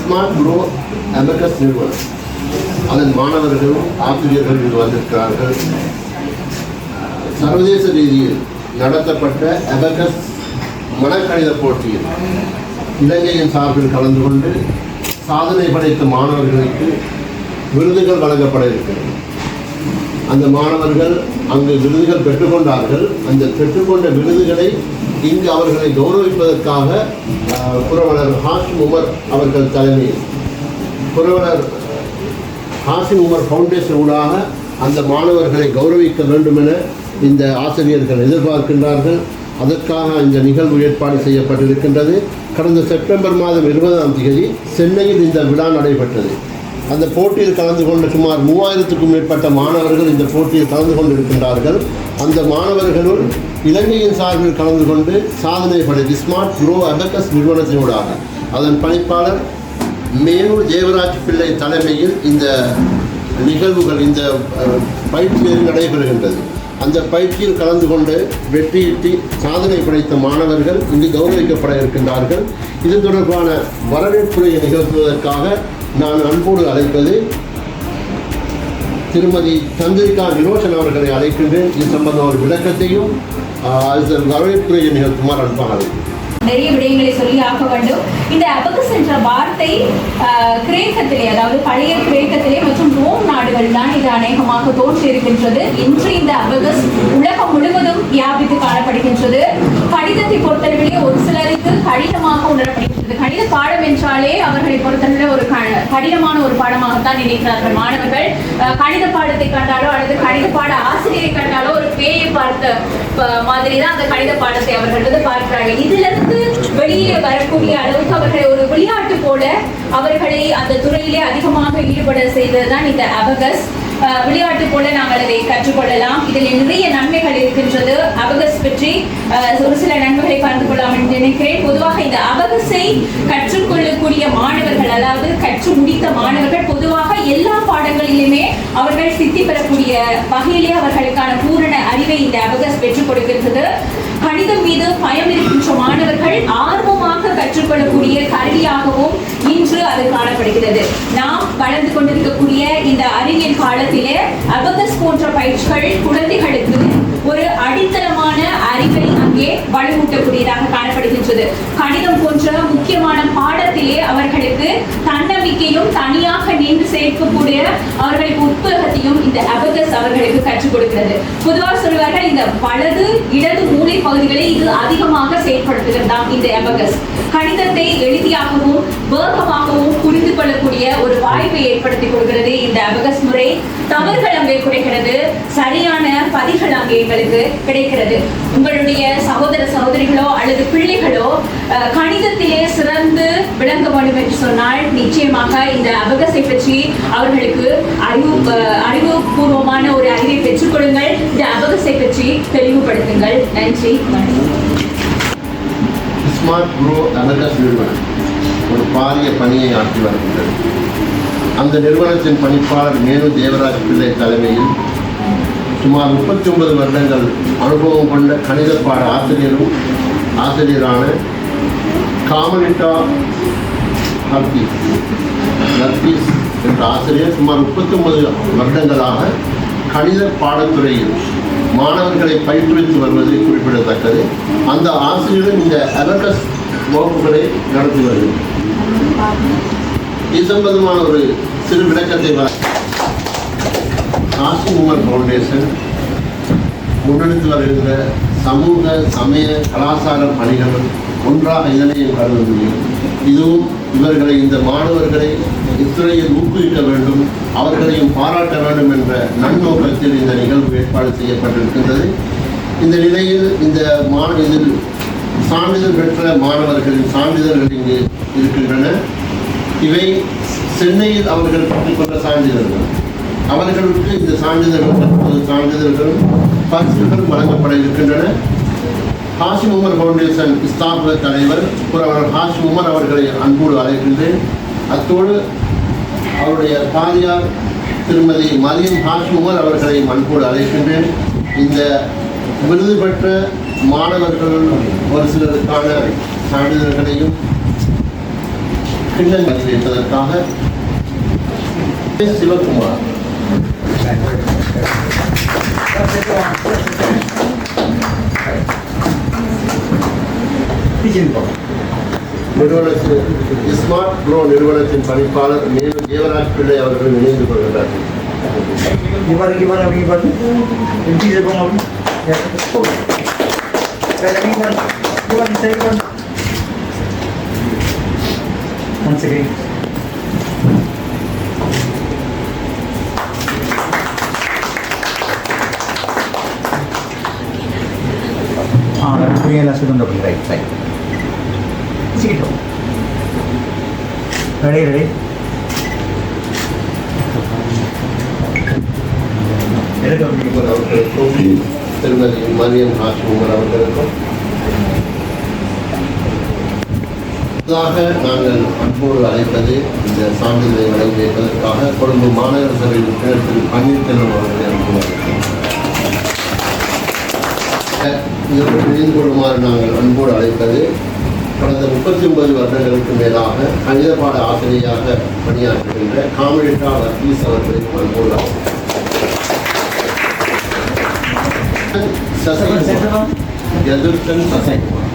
Smart bro abacus நிறுவனம் அதன் மாணவர்கள் ஆசிரியர்கள் இங்கு வந்திருக்கிறார்கள். சர்வதேச ரீதியில் நடத்தப்பட்ட அபகஸ் மனக்கணித போட்டியில் இலங்கையின் சார்பில் கலந்து கொண்டு சாதனை படைத்த மாணவர்களுக்கு விருதுகள் வழங்கப்பட இருக்கிறது. அந்த மாணவர்கள் அங்கு விருதுகள் பெற்றுக்கொண்டார்கள். அந்த பெற்றுக்கொண்ட விருதுகளை இங்கு அவர்களை கௌரவிப்பதற்காக புரவலர் ஹாஷிம் உமர் அவர்கள் தலைமையில் புரவலர் ஹாசிம் உமர் ஃபவுண்டேஷன் ஊடாக அந்த மாணவர்களை கௌரவிக்க வேண்டும் என இந்த ஆசிரியர்கள் எதிர்பார்க்கின்றார்கள். அதற்காக இந்த நிகழ்வு ஏற்பாடு செய்யப்பட்டிருக்கின்றது. கடந்த செப்டம்பர் மாதம் இருபதாம் தேதி சென்னையில் இந்த விழா நடைபெற்றது. அந்த போட்டியில் கலந்து கொண்ட சுமார் மூவாயிரத்துக்கும் மேற்பட்ட மாணவர்கள் இந்த போட்டியில் கலந்து கொண்டிருக்கின்றார்கள். அந்த மாணவர்களுள் இலங்கையின் சார்பில் கலந்து கொண்டு சாதனை படைத்து ஸ்மார்ட் ப்ரோ அபகஸ் நிறுவனத்தினூடாக அதன் பணிப்பாளர் மேலூர் ஜெயவராஜ் பிள்ளை தலைமையில் இந்த நிகழ்வுகள் இந்த பயிற்சி பயிற்சியில் நடைபெறுகின்றது. அந்த பயிற்சியில் கலந்து கொண்டு வெற்றியிட்டு சாதனை படைத்த மாணவர்கள் இங்கு கௌரவிக்கப்பட இருக்கின்றார்கள். இது தொடர்பான வரவேற்புரையை நிகழ்த்துவதற்காக நான் அன்போடு அழைப்பது திருமதி சந்திரிகா நிரோஷன் அவர்களை அழைக்கின்றேன். இது சம்பந்தம் ஒரு விளக்கத்தையும் அது வரவேற்புரையை நிகழ்த்துமாறு அன்பாக நிறைய விடயங்களை சொல்லி ஆக வேண்டும். இந்த அபகஸ் என்ற வார்த்தை ஆஹ், கிரேக்கத்திலே அதாவது பழைய கிரேக்கத்திலே மற்றும் ரோம் நாடுகள் தான் இது அநேகமாக தோன்றியிருக்கின்றது. இன்று இந்த அபகஸ் உலகம் முழுவதும் வியாபித்து காணப்படுகின்றது. கணிதத்தை பொறுத்தவரையிலே ஒரு சிலருக்கு கடினமாக உணரப்படுகின்றது. கணித பாடம் என்றாலே அவர்களை பொறுத்தவரை ஒரு கடினமான ஒரு பாடமாகத்தான் நினைக்கிறார்கள் மாணவர்கள். கணித பாடத்தை கண்டாலோ அல்லது கணித பாட ஆசிரியரை கண்டாலோ ஒரு பேயை பார்த்த ப- மாதிரி தான் அந்த கணித பாடத்தை அவர்கள் வந்து பார்க்கிறாங்க இதுல இருந்து வெளியே வரக்கூடிய அளவுக்கு அவர்களை ஒரு விளையாட்டு போல அவர்களை அந்த துறையிலே அதிகமாக ஈடுபட செய்ததுதான் இந்த அபகஸ். விளையாட்டு போல நாங்கள் அதை கற்றுக்கொள்ளலாம். இதில் நிறைய நன்மைகள் இருக்கின்றது. அபகஸ் பற்றி ஒரு சில நன்மைகளை பகிர்ந்து கொள்ளலாம் என்று நினைக்கிறேன். பொதுவாக இந்த அபகஸை கற்றுக்கொள்ள கற்றுக்கொள்ளக்கூடிய மாணவர்கள் அதாவது கற்று முடித்த மாணவர்கள் பொதுவாக எல்லா பாடங்களிலுமே அவர்கள் சித்தி பெறக்கூடிய வகையிலே அவர்களுக்கான பூரண அறிவை இந்த அபகஸ் பெற்றுக் கொடுக்கின்றது. கணிதம் மீது பயம் இருக்கின்ற மாணவர்கள் ஆர்வமாக கற்றுக்கொள்ளக்கூடிய கருவியாகவும் இன்று அது காணப்படுகிறது. நாம் வளர்ந்து கொண்டிருக்கக்கூடிய இந்த அறிவியல் காலத்திலே அபகஸ் போன்ற பயிற்சிகள் குழந்தைகளுக்கு ஒரு அடித்தளமான அறிவை அங்கே வலுவூட்டக்கூடியதாக காணப்படுகின்றது. கணிதம் போன்ற தன்னம்பிக்கையும் தனியாக நின்று சேர்க்கக்கூடிய அவர்களுக்கு உத்வேகத்தையும் இந்த அபகஸ் அவர்களுக்கு கற்றுக் கொடுக்கிறது. பொதுவாக சொல்வார்கள் இந்த வலது இடது மூளை பகுதிகளை இது அதிகமாக செயற்படுத்துகிறதாம் இந்த அபகஸ். கணிதத்தை எளிதியாகவும் வேகமாகவும் புரிந்து கொள்ளக்கூடிய ஒரு வாய்ப்பை ஏற்படுத்தி கொடுக்கிறது இந்த அபகஸ் முறை. தவறுகள் அங்கே குறைகிறது சரியான பதிகள் அங்கே எங்களுக்கு கிடைக்கிறது. உங்களுடைய சகோதர சகோதரிகளோ அல்லது பிள்ளைகளோ கணிதத்திலே சிறந்து விளங்க வேண்டும் என்று சொன்னால் நிச்சயமாக இந்த அபகசை பற்றி அவர்களுக்கு அறிவு அறிவுபூர்வமான ஒரு அறிவை பெற்றுக்கொள்ளுங்கள் இந்த அபகசை பற்றி தெளிவுபடுத்துங்கள். நன்றி. ஸ்மார்ட் குரோ அபகஸ் நிறுவனம். ஒரு பாரிய பணியை ஆற்றி வருகின்றது அந்த நிறுவனத்தின் பணிப்பாளர் மேனு தேவராஜ் பிள்ளை தலைமையில் சுமார் முப்பத்தி ஒன்பது வருடங்கள் அனுபவம் கொண்ட கணித பாட ஆசிரியரும் ஆசிரியரான காமனிட்டா ஹர்கீஸ் ஹர்கீஸ் என்ற ஆசிரியர் சுமார் முப்பத்தி ஒன்பது வருடங்களாக கணித பாடத்துறையில் மாணவர்களை பயிற்றுவித்து வருவது குறிப்பிடத்தக்கது. அந்த ஆசிரியரும் இந்த அபகஸ் வகுப்புகளை நடத்தி வருகிறது இது சம்பந்தமான ஒரு சிறு விளக்கத்தை காசி உமர் ஃபவுண்டேஷன் முன்னெடுத்து வருகின்ற சமூக சமய கலாச்சார பணிகள் ஒன்றாக இதனையும் கருத முடியும். இதுவும் இவர்களை இந்த மாணவர்களை இத்துறையில் ஊக்குவிக்க வேண்டும் அவர்களையும் பாராட்ட வேண்டும் என்ற நன்னோக்கத்தில் இந்த நிகழ்வு ஏற்பாடு செய்யப்பட்டிருக்கின்றது. இந்த நிலையில் இந்த மா இதில் சான்றிதழ் பெற்ற மாணவர்களின் சான்றிதழ்கள் இங்கு இருக்கின்றன. இவை சென்னையில் அவர்கள் பெற்றுக்கொண்ட சான்றிதழ்கள். அவர்களுக்கு இந்த சான்றிதழ்கள் தற்போது சான்றிதழ்களும் பரிசுகள் வழங்கப்பட இருக்கின்றன. ஹாஷிம் உமர் ஃபவுண்டேஷன் ஸ்தாபக தலைவர் புறவர் ஹாஷிம் உமர் அவர்களை அன்போடு அழைக்கின்றேன். அத்தோடு அவருடைய பாரியார் திருமதி மரியம் ஹாஷிம் உமர் அவர்களை அன்போடு அழைக்கின்றேன். இந்த விருது பெற்ற மாணவர்கள் ஒரு சிலருக்கான சான்றிதழ்களையும் பின்னணி சிவகுமார். வைப்பதற்காக சிவகுமார் நிறுவனத்தின் ஸ்மார்ட் ப்ரோ நிறுவனத்தின் பணிப்பாளர் மேலும் தேவராஜ் பிள்ளை அவர்கள் இணைந்து கொள்கிறார்கள் Gimana gimana Ah, ini adalah sudah double right side. Sikit. Ready, ready. அவர்களுக்கும் திருமதி மரியம் ஹாஷ்மர் அவர்களுக்கும் புதிதாக நாங்கள் அன்போடு அழைப்பது இந்த சான்றிதழை வழங்கி வைப்பதற்காக கொழும்பு மாநகர சபை உறுப்பினர் திரு பன்னீர்செல்வம் அவர்களை அனுப்புவார்கள் இதற்கு இணைந்து கொள்ளுமாறு நாங்கள் அன்போடு அழைப்பது கடந்த முப்பத்தி ஒன்பது வருடங்களுக்கு மேலாக கணித பாட ஆசிரியராக பணியாற்றுகின்ற காமெடிட்டா வர்கீஸ் அவர்களை அன்போடு சசிகுமார் எதிர்த்தன் சசிகுமார்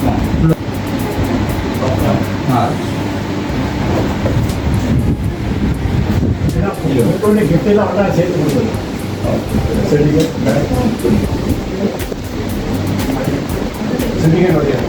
சேர்த்து. Miguel Oriana.